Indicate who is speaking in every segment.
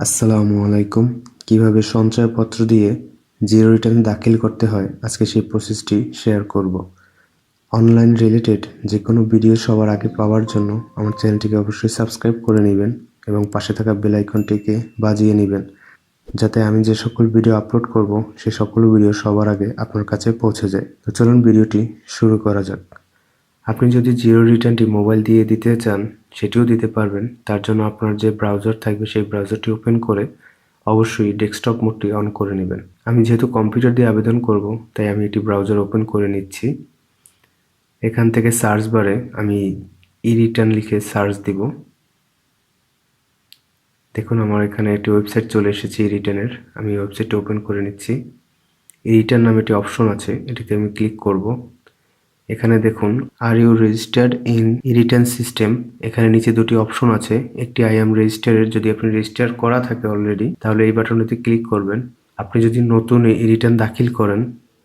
Speaker 1: আসসালামু আলাইকুম। কীভাবে সঞ্চয়পত্র দিয়ে জিরো রিটার্ন দাখিল করতে হয়, আজকে সেই প্রসেসটি শেয়ার করব। অনলাইন রিলেটেড যে কোনো ভিডিও সবার আগে পাওয়ার জন্য আমার চ্যানেলটিকে অবশ্যই সাবস্ক্রাইব করে নেবেন এবং পাশে থাকা বেল আইকনটিকে বাজিয়ে নেবেন, যাতে আমি যে সকল ভিডিও আপলোড করব, সে সকল ভিডিও সবার আগে আপনার কাছে পৌঁছে যায়। তো চলুন ভিডিওটি শুরু করা যাক। আপনি যদি জিরো রিটার্নটি মোবাইল দিয়ে দিতে চান, সেটিও দিতে পারবেন। তার জন্য আপনার যে ব্রাউজার থাকবে, সেই ব্রাউজারটি ওপেন করে অবশ্যই ডেস্কটপ মোডটি অন করে নেবেন। আমি যেহেতু কম্পিউটার দিয়ে আবেদন করব, তাই আমি এটি ব্রাউজার ওপেন করে নিচ্ছি। এখান থেকে সার্চ বারে আমি ই রিটার্ন লিখে সার্চ দিব। দেখুন, আমার এখানে একটি ওয়েবসাইট চলে এসেছে ই রিটার্নের। আমি ওয়েবসাইটটি ওপেন করে নিচ্ছি। ই রিটার্ন নামে একটি অপশন আছে, এটিতে আমি ক্লিক করব। এখানে দেখুন are you registered in return system এখানে নিচে দুটি অপশন আছে। একটি আই এম রেজিস্টারের যদি আপনি রেজিস্টার করা থাকে অলরেডি তাহলে এই বাটনটিতে ক্লিক করবেন। আপনি যদি নতুন রিটার্ন দাখিল করেন,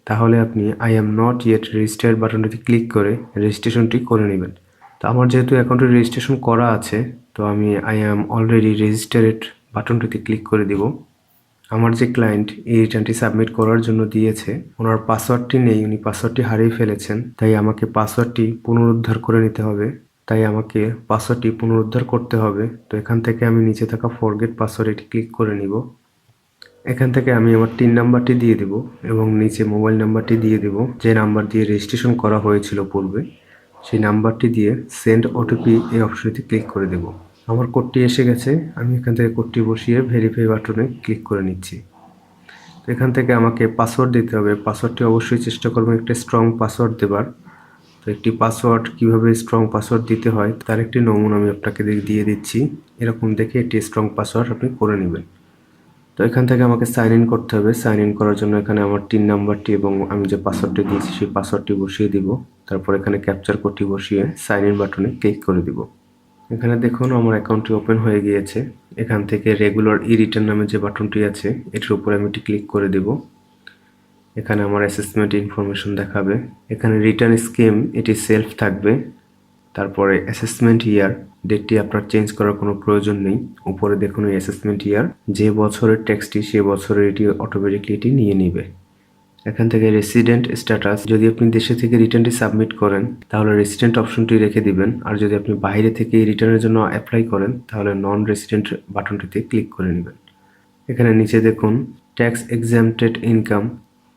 Speaker 1: তাহলে আপনি I am not yet register বাটনটিতে click করে রেজিস্ট্রেশনটি করে নেবেন। তো আমার যেহেতু অ্যাকাউন্টে রেজিস্ট্রেশন করা আছে, তো আমি আই এম অলরেডি রেজিস্টারেড বাটনটিতে ক্লিক করে দিব। আমার যে ক্লায়েন্ট এই রিটার্নটি সাবমিট করার জন্য দিয়েছে, ওনার পাসওয়ার্ডটি নেই, উনি পাসওয়ার্ডটি হারিয়ে ফেলেছেন, তাই আমাকে পাসওয়ার্ডটি পুনরুদ্ধার করে নিতে হবে। তাই আমাকে পাসওয়ার্ডটি পুনরুদ্ধার করতে হবে। তো এখান থেকে আমি নিচে থাকা ফরগেট পাসওয়ার্ড এটি ক্লিক করে নিব। এখান থেকে আমি আমার তিন নাম্বারটি দিয়ে দেব এবং নিচে মোবাইল নাম্বারটি দিয়ে দেব। যে নাম্বার দিয়ে রেজিস্ট্রেশন করা হয়েছিল পূর্বে, সেই নাম্বারটি দিয়ে সেন্ড ওটিপি এই অপশনটি ক্লিক করে দেব। আমার কোডটি এসে গেছে, আমি এখান থেকে কোডটি বসিয়ে ভেরিফাই বাটনে ক্লিক করে নিচ্ছি। তো এখান থেকে আমাকে পাসওয়ার্ড দিতে হবে। পাসওয়ার্ডটি অবশ্যই চেষ্টা করবেন একটা স্ট্রং পাসওয়ার্ড দেবার। তো একটি পাসওয়ার্ড কীভাবে স্ট্রং পাসওয়ার্ড দিতে হয়, তার একটি নমুনা আমি আপনাকে দিয়ে দিচ্ছি। এরকম দেখে একটি স্ট্রং পাসওয়ার্ড আপনি করে নেবেন। তো এখান থেকে আমাকে সাইন ইন করতে হবে। সাইন ইন করার জন্য এখানে আমার তিন নাম্বারটি এবং আমি যে পাসওয়ার্ডটি দিয়েছি, সেই পাসওয়ার্ডটি বসিয়ে দিব। তারপর এখানে ক্যাপচার কোডটি বসিয়ে সাইন ইন বাটনে ক্লিক করে দিব। এখানে দেখুন আমার অ্যাকাউন্টটি ওপেন হয়ে গিয়েছে। এখান থেকে রেগুলার ই রিটার্ন নামে যে বাটনটি আছে, এটির উপরে আমি এটি ক্লিক করে দেব। এখানে আমার অ্যাসেসমেন্ট ইনফরমেশন দেখাবে। এখানে রিটার্ন স্কিম এটি সেলফ থাকবে। তারপরে অ্যাসেসমেন্ট ইয়ার ডেটটি আপনার চেঞ্জ করার কোনো প্রয়োজন নেই। উপরে দেখুন এই অ্যাসেসমেন্ট ইয়ার যে বছরের ট্যাক্সটি সে বছরের এটি অটোমেটিকলি এটি নিয়ে নিবে। এখান থেকে রেসিডেন্ট স্ট্যাটাস যদি আপনি দেশে থেকে রিটার্নটি সাবমিট করেন, তাহলে রেসিডেন্ট অপশনটি রেখে দিবেন। আর যদি আপনি বাইরে থেকে রিটার্নের জন্য অ্যাপ্লাই করেন, তাহলে নন রেসিডেন্ট বাটনটিতে ক্লিক করে নেবেন। এখানে নিচে দেখুন ট্যাক্স এক্সামটেড ইনকাম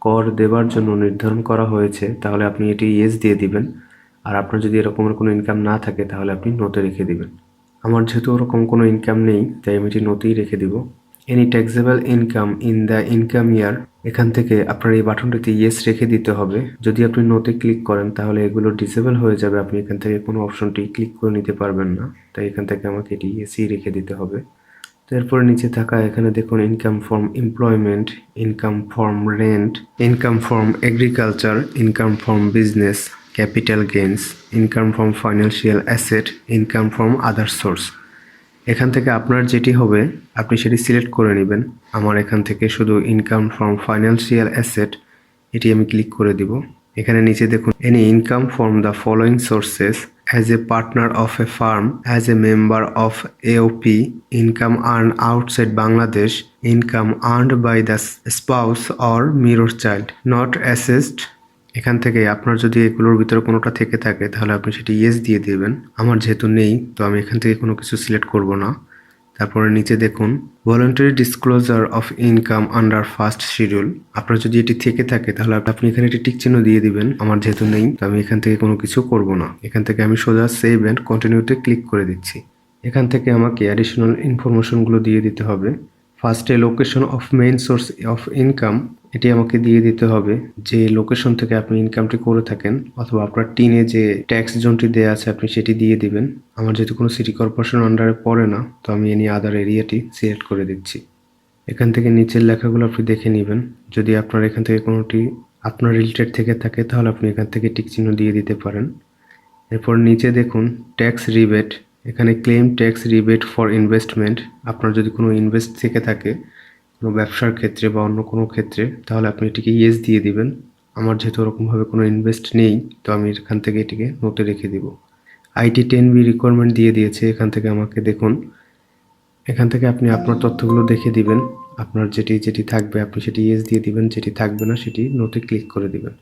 Speaker 1: কর দেবার জন্য নির্ধারণ করা হয়েছে, তাহলে আপনি এটি ইয়েস দিয়ে দিবেন। আর আপনার যদি এরকমের কোনো ইনকাম না থাকে, তাহলে আপনি নোতে রেখে দিবেন। আমার যেহেতু ওরকম কোনো ইনকাম নেই, তাই আমি এটি নোতেই রেখে দিব। Any taxable income in the income year এখান থেকে আপনার এই বাটনটিতে ইয়েস রেখে দিতে হবে। যদি আপনি নোতে ক্লিক করেন, তাহলে এগুলো ডিসেবল হয়ে যাবে। আপনি এখান থেকে কোনো অপশনটি ক্লিক করে নিতে পারবেন না। তাই এখান থেকে আমাকে এটি ইয়েসই রেখে দিতে হবে। তারপরে নিচে থাকা এখানে দেখুন income form employment income form rent income form agriculture income form business capital gains income form financial asset income form other source এখান থেকে আপনার যেটি হবে, আপনি সেটি সিলেক্ট করে নেবেন। আমার এখান থেকে শুধু ইনকাম ফ্রম ফাইন্যান্সিয়াল অ্যাসেট এটি আমি ক্লিক করে দিব। এখানে নিচে দেখুন any income from the following sources as a partner of a firm as a member of AOP income earn outside Bangladesh income earned by the spouse or minor child not assessed এখান থেকে আপনার যদি এগুলোর ভিতরে কোনোটা থেকে থাকে, তাহলে আপনি সেটি ইয়েস দিয়ে দেবেন। আমার যেহেতু নেই, তো আমি এখান থেকে কোনো কিছু সিলেক্ট করব না। তারপরে নিচে দেখুন voluntary disclosure of income under first schedule আপনার যদি এটি থেকে থাকে, তাহলে আপনি এখানে একটি টিক চিহ্ন দিয়ে দিবেন, আমার যেহেতু নেই, তো আমি এখান থেকে কোনো কিছু করব না। এখান থেকে আমি সোজা সেভ অ্যান্ড কন্টিনিউতে ক্লিক করে দিচ্ছি। এখান থেকে আমাকে অ্যাডিশনাল ইনফরমেশনগুলো দিয়ে দিতে হবে। ফার্স্টে location of main source of income এটি আমাকে দিয়ে দিতে হবে যে লোকেশন থেকে আপনি ইনকামটি করে থাকেন অথবা আপনার টিনে যে ট্যাক্স জোনটি দেওয়া আছে, আপনি সেটি দিয়ে দিবেন। আমার যেহেতু কোনো সিটি কর্পোরেশন আন্ডারে পড়ে না, তো আমি এ নিয়ে আদার এরিয়াটি সিলেক্ট করে দিচ্ছি। এখান থেকে নিচের লেখাগুলো আপনি দেখে নেবেন। যদি আপনার এখান থেকে কোনোটি আপনার রিলেটেড থেকে থাকে, তাহলে আপনি এখান থেকে টিক চিহ্ন দিয়ে দিতে পারেন। এরপর নিচে দেখুন ট্যাক্স রিবেট এখানে claim tax rebate for investment আপনার যদি কোনো ইনভেস্ট থেকে থাকে কোনো ব্যবসার ক্ষেত্রে বা অন্য কোনো ক্ষেত্রে, তাহলে আপনি এটিকে ইয়েস দিয়ে দিবেন। আমার যেহেতু ওরকমভাবে কোনো ইনভেস্ট নেই, তো আমি এখান থেকে এটিকে নোটে রেখে দিব। আইটি টেন বি রিকোয়ারমেন্ট দিয়ে দিয়েছে, এখান থেকে আমাকে দেখুন। এখান থেকে আপনি আপনার তথ্যগুলো দেখে দিবেন। আপনার যেটি যেটি থাকবে, আপনি সেটি ইয়েস দিয়ে দিবেন, যেটি থাকবে না, সেটি নোটে ক্লিক করে দিবেন।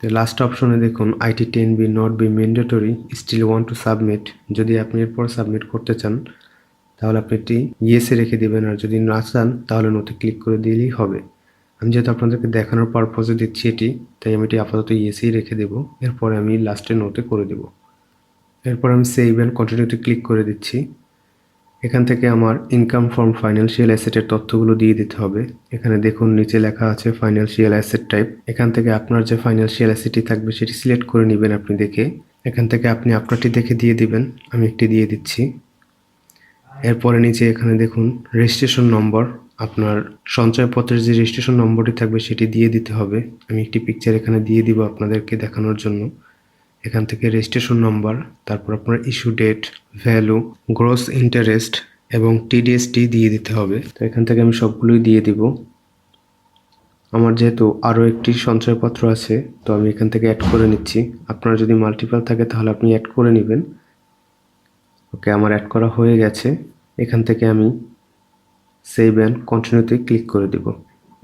Speaker 1: তো লাস্ট অপশনে দেখুন IT ten B not be mandatory still want to submit যদি আপনি এরপর সাবমিট করতে চান তাহলে আপনি এটি ইয়েসে রেখে দেবেন, আর যদি না চান, তাহলে নোটে ক্লিক করে দিলেই হবে। আমি যেহেতু আপনাদেরকে দেখানোর পারপজে দিচ্ছি এটি, তাই আমি এটি আপাতত ইয়েসেই রেখে দেবো। এরপরে আমি লাস্টে নোটে করে দেবো। এরপর আমি সেভ অ্যান্ড কন্টিনিউতে ক্লিক করে দিচ্ছি। এখান থেকে আমার ইনকাম ফ্রম ফাইন্যান্সিয়াল অ্যাসেটের তথ্যগুলো দিয়ে দিতে হবে। এখানে দেখুন, নিচে লেখা আছে ফাইন্যান্সিয়াল অ্যাসেট টাইপ এখান থেকে আপনার যে ফাইন্যান্সিয়াল অ্যাসেটটি থাকবে, সেটি সিলেক্ট করে নেবেন আপনি দেখে। এখান থেকে আপনি আপনারটি দেখে দিয়ে দিবেন। আমি একটি দিয়ে দিচ্ছি। এরপরে নিচে এখানে দেখুন রেজিস্ট্রেশন নম্বর আপনার সঞ্চয়পত্রের যে রেজিস্ট্রেশন নম্বরটি থাকবে, সেটি দিয়ে দিতে হবে। আমি একটি পিকচার এখানে দিয়ে দিব আপনাদেরকে দেখানোর জন্য। এখান থেকে রেজিস্ট্রেশন নম্বর তারপর আপনার issue date value gross interest এবং টিডিএসটি দিয়ে দিতে হবে। তো এখান থেকে আমি সবগুলোই দিয়ে দিব। আমার যেহেতু আরও একটি সঞ্চয়পত্র আছে, তো আমি এখান থেকে অ্যাড করে নিচ্ছি। আপনার যদি মাল্টিপাল থাকে, তাহলে আপনি অ্যাড করে নেবেন। ওকে, আমার অ্যাড করা হয়ে গেছে। এখান থেকে আমি সেভ অ্যান্ড কন্টিনিউতে ক্লিক করে দিব।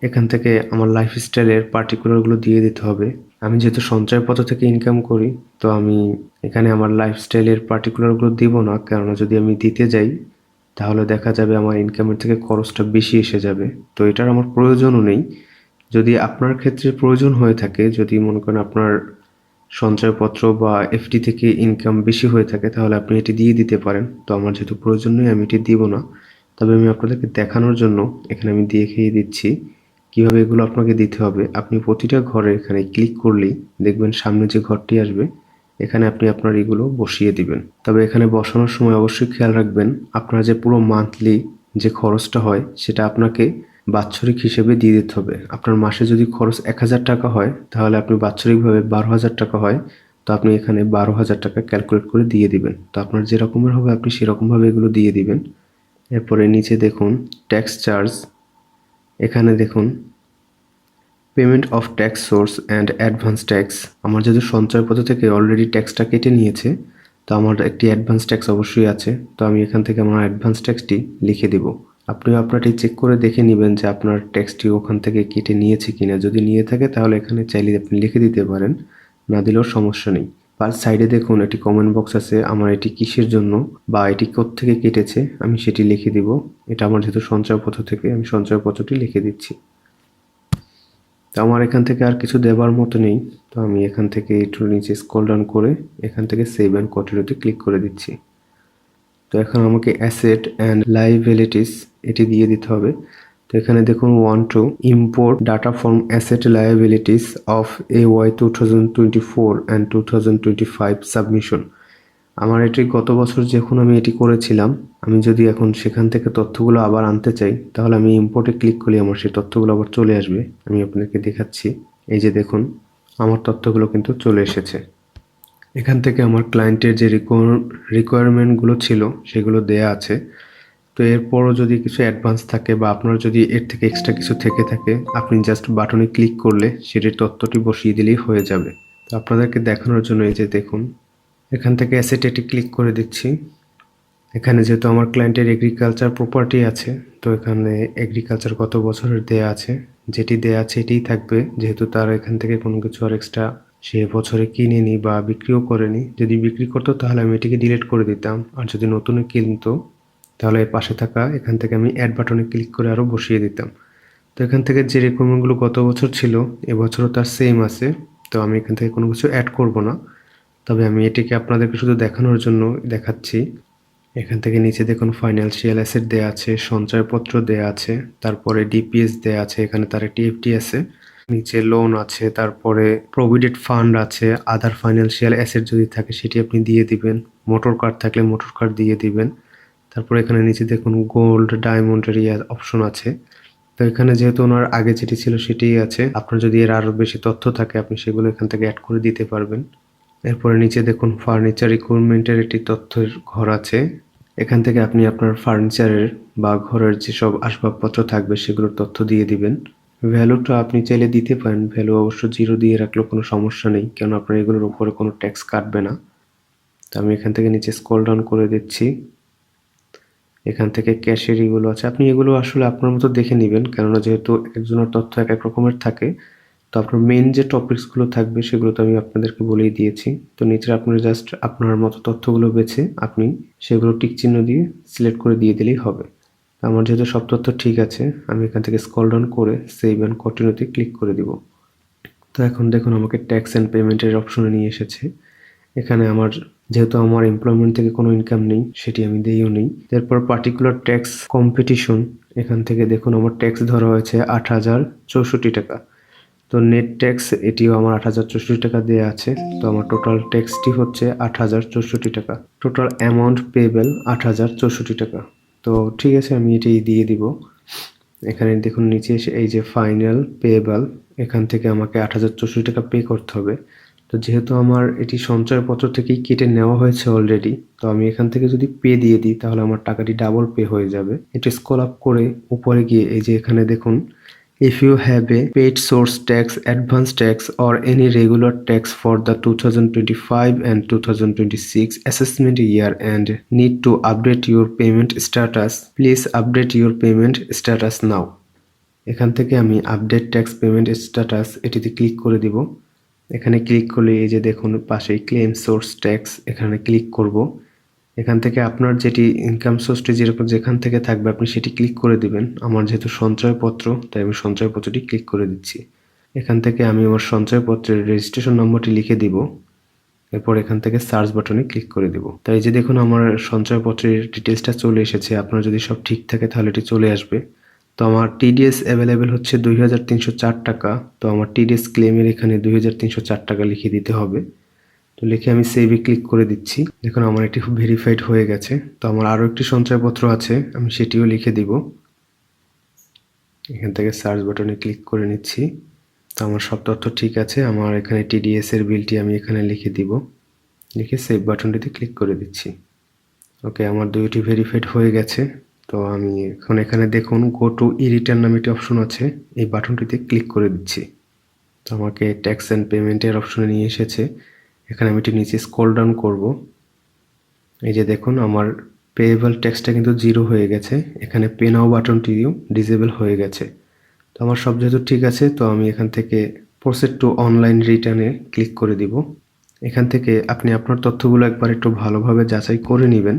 Speaker 1: এখান থেকে আমার লাইফস্টাইলের পার্টিকুলারগুলো দিয়ে দিতে হবে। আমি যেহেতু সঞ্চয়পত্র থেকে ইনকাম করি, তো আমি এখানে আমার লাইফস্টাইলের পার্টিকুলারগুলো দিব না। কেননা যদি আমি দিতে যাই, তাহলে দেখা যাবে আমার ইনকামের থেকে খরচটা বেশি এসে যাবে। তো এটার আমার প্রয়োজনও নেই। যদি আপনার ক্ষেত্রে প্রয়োজন হয়ে থাকে, যদি মনে করেন আপনার সঞ্চয়পত্র বা এফডি থেকে ইনকাম বেশি হয়ে থাকে, তাহলে আপনি এটি দিয়ে দিতে পারেন। তো আমার যেহেতু প্রয়োজন নেই, আমি এটি দিব না। তবে আমি আপনাদেরকে দেখানোর জন্য এখানে আমি দেখিয়ে দিচ্ছি। কীভাবে এগুলো আপনাকে দিতে হবে? আপনি প্রতিটা ঘরে এখানে ক্লিক করলেই দেখবেন সামনে যে ঘরটি আসবে, এখানে আপনি আপনার এগুলো বসিয়ে দিবেন। তবে এখানে বসানোর সময় অবশ্যই খেয়াল রাখবেন, আপনার যে পুরো মান্থলি যে খরচটা হয়, সেটা আপনাকে বাৎসরিক হিসেবে দিয়ে দিতে হবে। আপনার মাসে যদি খরচ এক হাজার টাকা হয়, তাহলে আপনি বাৎসরিকভাবে বারো হাজার টাকা হয়, তো আপনি এখানে বারো হাজার টাকা ক্যালকুলেট করে দিয়ে দিবেন। তো আপনার যেরকমের হবে, আপনি সেরকমভাবে এগুলো দিয়ে দিবেন। এরপরে নিচে দেখুন ট্যাক্স চার্জ এখানে দেখুন payment of tax source and advance tax আমার যেহেতু সঞ্চয়পত্র থেকে অলরেডি ট্যাক্সটা কেটে নিয়েছে, তো আমার একটি অ্যাডভান্স ট্যাক্স অবশ্যই আছে। তো আমি এখান থেকে আমার অ্যাডভান্স ট্যাক্সটি লিখে দেব। আপনিও আপনারটি চেক করে দেখে নেবেন যে আপনার ট্যাক্সটি ওখান থেকে কেটে নিয়েছে কিনা। যদি নিয়ে থাকে, তাহলে এখানে চাইলে আপনি লিখে দিতে পারেন। না দিলেও সমস্যা নেই। পার সাইডে দেখুন, একটি কমেন্ট বক্স আছে, আমার এটি কিসের জন্য বা এটি থেকে কেটেছে? আমি সেটি লিখে দিব। এটা আমার যেহেতু সঞ্চয়পত্র থেকে, আমি সঞ্চয়পত্রটি লিখে দিচ্ছি। তো আমার এখান থেকে আর কিছু দেবার মতো নেই। তো আমি এখান থেকে একটু নিচে স্ক্রল ডাউন করে এখান থেকে সেভ অ্যান্ড কন্টিনিউতে ক্লিক করে দিচ্ছি। তো এখন আমাকে অ্যাসেট অ্যান্ড লাইবিলিটিস এটি দিয়ে দিতে হবে। তো এখানে দেখুন want to import data from asset liabilities of A Y two thousand twenty four and two thousand twenty five submission আমার এটি গত বছর যখন আমি এটি করেছিলাম, আমি যদি এখন সেখান থেকে তথ্যগুলো আবার আনতে চাই, তাহলে আমি ইম্পোর্টে ক্লিক করলে আমার সেই তথ্যগুলো আবার চলে আসবে। আমি আপনাকে দেখাচ্ছি। এই যে দেখুন, আমার তথ্যগুলো কিন্তু চলে এসেছে। এখান থেকে আমার ক্লায়েন্টের যে রিকোয়ার রিকোয়ারমেন্টগুলো ছিল, সেগুলো দেয়া আছে। তো এরপরও যদি কিছু অ্যাডভান্স থাকে বা আপনার যদি এর থেকে এক্সট্রা কিছু থেকে থাকে, আপনি জাস্ট বাটনে ক্লিক করলে সেটির তথ্যটি বসিয়ে দিলেই হয়ে যাবে। তো আপনাদেরকে দেখানোর জন্য এই যে দেখুন, এখান থেকে অ্যাসেট এটি ক্লিক করে দিচ্ছি। এখানে যেহেতু আমার ক্লায়েন্টের এগ্রিকালচার প্রপার্টি আছে, তো এখানে এগ্রিকালচার কত বছরের দেয়া আছে, যেটি দেয়া আছে এটিই থাকবে। যেহেতু তার এখান থেকে কোনো কিছু আর এক্সট্রা সে বছরে কিনেনি বা বিক্রিও করেনি। যদি বিক্রি করতো তাহলে আমি এটিকে ডিলিট করে দিতাম। আর যদি নতুন কিনতো তাহলে এর পাশে থাকা, এখান থেকে আমি অ্যাড বাটনে ক্লিক করে আরও বসিয়ে দিতাম। তো এখান থেকে যে রিকোয়ারমেন্টগুলো গত বছর ছিল এবছরও তার সেম আছে। তো আমি এখান থেকে কোনো কিছু অ্যাড করব না। তবে আমি এটিকে আপনাদেরকে শুধু দেখানোর জন্য দেখাচ্ছি। এখান থেকে নিচে দেখুন ফাইন্যান্সিয়াল অ্যাসেট দেওয়া আছে, সঞ্চয়পত্র দেওয়া আছে, তারপরে ডিপিএস দেওয়া আছে, এখানে তার একটি এফটি আছে। নিচে লোন আছে, তারপরে প্রভিডেন্ট ফান্ড আছে আদার ফাইন্যান্সিয়াল অ্যাসেট যদি থাকে সেটি আপনি দিয়ে দিবেন। মোটর কার্ড থাকলে মোটর কার্ড দিয়ে দিবেন। তারপর এখানে নিচে দেখুন গোল্ড ডায়মন্ডের ইয়ে অপশন আছে। তো এখানে যেহেতু ওনার আগে যেটি ছিল সেটিই আছে। আপনার যদি এর আরও বেশি তথ্য থাকে, আপনি সেগুলো এখান থেকে অ্যাড করে দিতে পারবেন। এরপরে নিচে দেখুন ফার্নিচার রিক্রুটমেন্টের একটি তথ্যের ঘর আছে। এখান থেকে আপনি আপনার ফার্নিচারের বা ঘরের যেসব আসবাবপত্র থাকবে, সেগুলোর তথ্য দিয়ে দিবেন। ভ্যালুটা আপনি চাইলে দিতে পারেন। ভ্যালু অবশ্য জিরো দিয়ে রাখলেও কোনো সমস্যা নেই কেন আপনার এগুলোর উপরে কোনো ট্যাক্স কাটবে না। তো আমি এখান থেকে নিচে স্কল ডাউন করে দিচ্ছি। এখান থেকে ক্যাশের ইগুলো আছে। আপনি এগুলো আসলে আপনার মতো দেখে নেবেন, কেননা যেহেতু একজনের তথ্য এক এক রকমের থাকে, তো আপনার মেন যে টপিকসগুলো থাকবে সেগুলো তো আমি আপনাদেরকে বলেই দিয়েছি। তো নিচে আপনারা জাস্ট আপনার মতো তথ্যগুলো বেছে আপনি সেগুলো টিক চিহ্ন দিয়ে সিলেক্ট করে দিয়ে দিলেই হবে। আমার যেহেতু সব তথ্য ঠিক আছে, আমি এখান থেকে স্কল ডাউন করে সেভ অ্যান্ড কন্টিনিউতে ক্লিক করে দিব। তো এখন দেখুন, আমাকে ট্যাক্স অ্যান্ড পেমেন্টের অপশনে নিয়ে এসেছে। এখানে আমার যেহেতু আমার এমপ্লয়মেন্ট থেকে কোনো ইনকাম নেই, সেটি আমি দিইও নেই। এরপর পার্টিকুলার ট্যাক্স কম্পিটিশন এখান থেকে দেখুন আমার ট্যাক্স ধরা হয়েছে আট হাজার চৌষট্টি টাকা। তো নেট ট্যাক্স এটিও আমার আট হাজার চৌষট্টি টাকা দেওয়া আছে। তো আমার টোটাল ট্যাক্সটি হচ্ছে আট হাজার চৌষট্টি টাকা। টোটাল অ্যামাউন্ট পেবেল আট হাজার চৌষট্টি টাকা। তো ঠিক আছে, আমি এটি দিয়ে দিব। এখানে দেখুন নিচে এসে এই যে ফাইনাল পেয়েবল এখান থেকে আমাকে আট হাজার চৌষট্টি টাকা পে করতে হবে। তো যেহেতু আমার এটি সঞ্চয়পত্র থেকেই কেটে নেওয়া হয়েছে অলরেডি তো আমি এখান থেকে যদি পে দিয়ে দিই তাহলে আমার টাকাটি ডাবল পে হয়ে যাবে এটি স্কল আপ করে উপরে গিয়ে এই যে এখানে দেখুন If you have a paid source tax, advance tax, or any regular tax for the 2025 and 2026 assessment year and need to update your payment status, please update your payment status now. এখান থেকে আমি update tax payment status এটিতে click করে দিব এখানে click করলে এই যে দেখুন পাশে ক্লেম সোর্স ট্যাক্স এখানে ক্লিক করব। এখান থেকে আপনার যেটি ইনকাম সোর্সটি যেরকম যেখান থেকে থাকবে, আপনি সেটি ক্লিক করে দিবেন। আমার যেহেতু সঞ্চয়পত্র, তাই আমি সঞ্চয়পত্রটি ক্লিক করে দিচ্ছি। এখান থেকে আমি আমার সঞ্চয়পত্রের রেজিস্ট্রেশন নম্বরটি লিখে দিব। এরপর এখান থেকে সার্চ বাটনে ক্লিক করে দিব। তাই যে দেখুন, আমার সঞ্চয়পত্রের ডিটেলসটা চলে এসেছে। আপনার যদি সব ঠিক থাকে, তাহলে এটি চলে আসবে। তো আমার টিডিএস অ্যাভেলেবেল হচ্ছে দুই হাজার তিনশো চার টাকা। তো আমার টিডিএস ক্লেমের এখানে দুই হাজার তিনশো চার টাকা লিখে দিতে হবে। তো লিখে আমি সেভে ক্লিক করে দিচ্ছি। দেখুন, আমার এটি খুব ভেরিফাইড হয়ে গেছে। তো আমার আরও একটি সঞ্চয়পত্র আছে, আমি সেটিও লিখে দিব। এখান থেকে সার্চ বাটনে ক্লিক করে নিচ্ছি। তো আমার সব তথ্য ঠিক আছে, আমার এখানে টিডিএস এর বিলটি আমি এখানে লিখে দিব। লিখে সেভ বাটনটিতে ক্লিক করে দিচ্ছি। ওকে, আমার দুইটি ভেরিফাইড হয়ে গেছে। তো আমি এখন এখানে দেখুন গো টু ই রিটার্ন নামে একটি অপশন আছে। এই বাটনটিতে ক্লিক করে দিচ্ছি। তো আমাকে ট্যাক্স অ্যান্ড পেমেন্টের অপশনে নিয়ে এসেছে। এখানে আমি একটু নিচে স্ক্রল ডাউন করব। এই যে দেখুন, আমার পেয়েবল ট্যাক্সটা কিন্তু জিরো হয়ে গেছে। এখানে পে নাও বাটনটিও ডিসেবল হয়ে গেছে। তো আমার সব যেহেতু ঠিক আছে, তো আমি এখান থেকে প্রসেড টু অনলাইন রিটার্নে ক্লিক করে দিব। এখান থেকে আপনি আপনার তথ্যগুলো একবার একটু ভালোভাবে যাচাই করে নেবেন।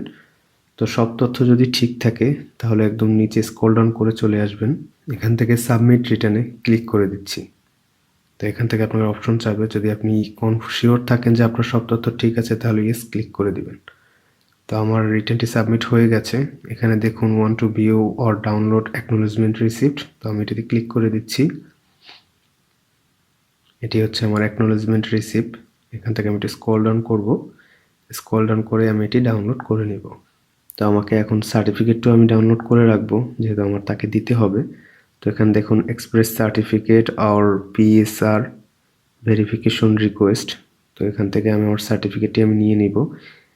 Speaker 1: তো সব তথ্য যদি ঠিক থাকে, তাহলে একদম নিচে স্ক্রল ডাউন করে চলে আসবেন। এখান থেকে সাবমিট রিটার্নে ক্লিক করে দিচ্ছি। তো এখান থেকে আপনার অপশন চাইবে, যদি আপনি শিওর থাকেন যে আপনার সব তথ্য ঠিক আছে, তাহলে ইয়েস ক্লিক করে দিবেন। তো আমার রিটার্নটি সাবমিট হয়ে গেছে। এখানে দেখুন want to view or download acknowledgement receipt তো আমি এটিতে ক্লিক করে দিচ্ছি। এটি হচ্ছে আমার অ্যাকনোলেজমেন্ট রিসিপ্ট এখান থেকে আমি এটি স্ক্রল ডাউন করব। স্কল ডাউন করে আমি এটি ডাউনলোড করে নেব। তো আমাকে এখন সার্টিফিকেটটাও আমি ডাউনলোড করে রাখব, যেহেতু আমার তাকে দিতে হবে। তো এখানে দেখুন এক্সপ্রেস সার্টিফিকেট আর পিএসআর ভেরিফিকেশন রিকোয়েস্ট তো এখান থেকে আমি আমার সার্টিফিকেটটি আমি নিয়ে নিব।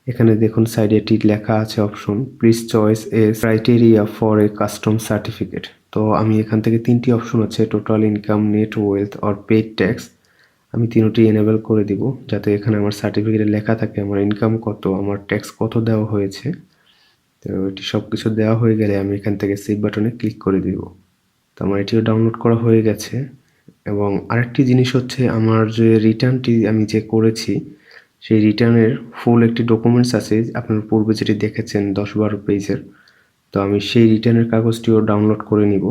Speaker 1: এখানে দেখুন সাইডে এটি লেখা আছে option please choose a criteria for a custom certificate তো আমি এখান থেকে তিনটি অপশন আছে total income net wealth or paid tax আমি তিনটি এনেবল করে দিব, যাতে এখানে আমার সার্টিফিকেটে লেখা থাকে, আমার ইনকাম কত, আমার ট্যাক্স কত দেওয়া হয়েছে। তো এটি সব কিছু দেওয়া হয়ে গেলে আমি এখান থেকে সেভ বাটনে ক্লিক করে দিব। তো আমার এটিও ডাউনলোড করা হয়ে গেছে। এবং আরেকটি জিনিস হচ্ছে আমার যে রিটার্নটি আমি যে করেছি, সেই রিটার্নের ফুল একটি ডকুমেন্টস আছে। আপনার পূর্বে যেটি দেখেছেন দশ বারো পেজের। তো আমি সেই রিটার্নের কাগজটিও ডাউনলোড করে নিব।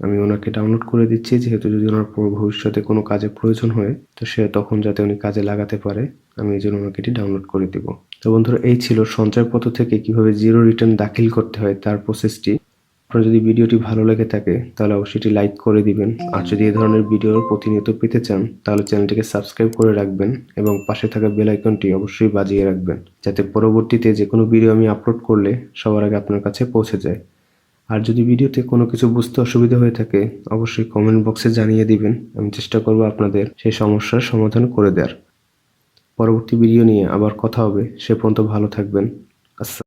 Speaker 1: আমি ওনাকে ডাউনলোড করে দিচ্ছি, যেহেতু যদি ওনার ভবিষ্যতে কোনো কাজে প্রয়োজন হয়, তো সে তখন যাতে উনি কাজে লাগাতে পারে, আমি এই জন্য ওনাকে এটি ডাউনলোড করে দিব। তো বন্ধুরা, এই ছিল সঞ্চয়পত্র থেকে কীভাবে জিরো রিটার্ন দাখিল করতে হয় তার প্রসেসটি আপনার যদি ভিডিওটি ভালো লেগে থাকে, তাহলে অবশ্যই লাইক করে দিবেন। আর যদি এই ধরনের ভিডিওর প্রতিনিয়ত পেতে চান, তাহলে চ্যানেলটিকে সাবস্ক্রাইব করে রাখবেন এবং পাশে থাকা বেল আইকনটি অবশ্যই বাজিয়ে রাখবেন, যাতে পরবর্তীতে যে কোনো ভিডিও আমি আপলোড করলে সবার আগে আপনার কাছে পৌঁছে যায়। আর যদি ভিডিওতে কোনো কিছু বুঝতে অসুবিধা হয়ে থাকে, অবশ্যই কমেন্ট বক্সে জানিয়ে দিবেন। আমি চেষ্টা করব আপনাদের সেই সমস্যার সমাধান করে দেওয়ার। পরবর্তী ভিডিও নিয়ে আবার কথা হবে। সে পর্যন্ত ভালো থাকবেন। আসসালাম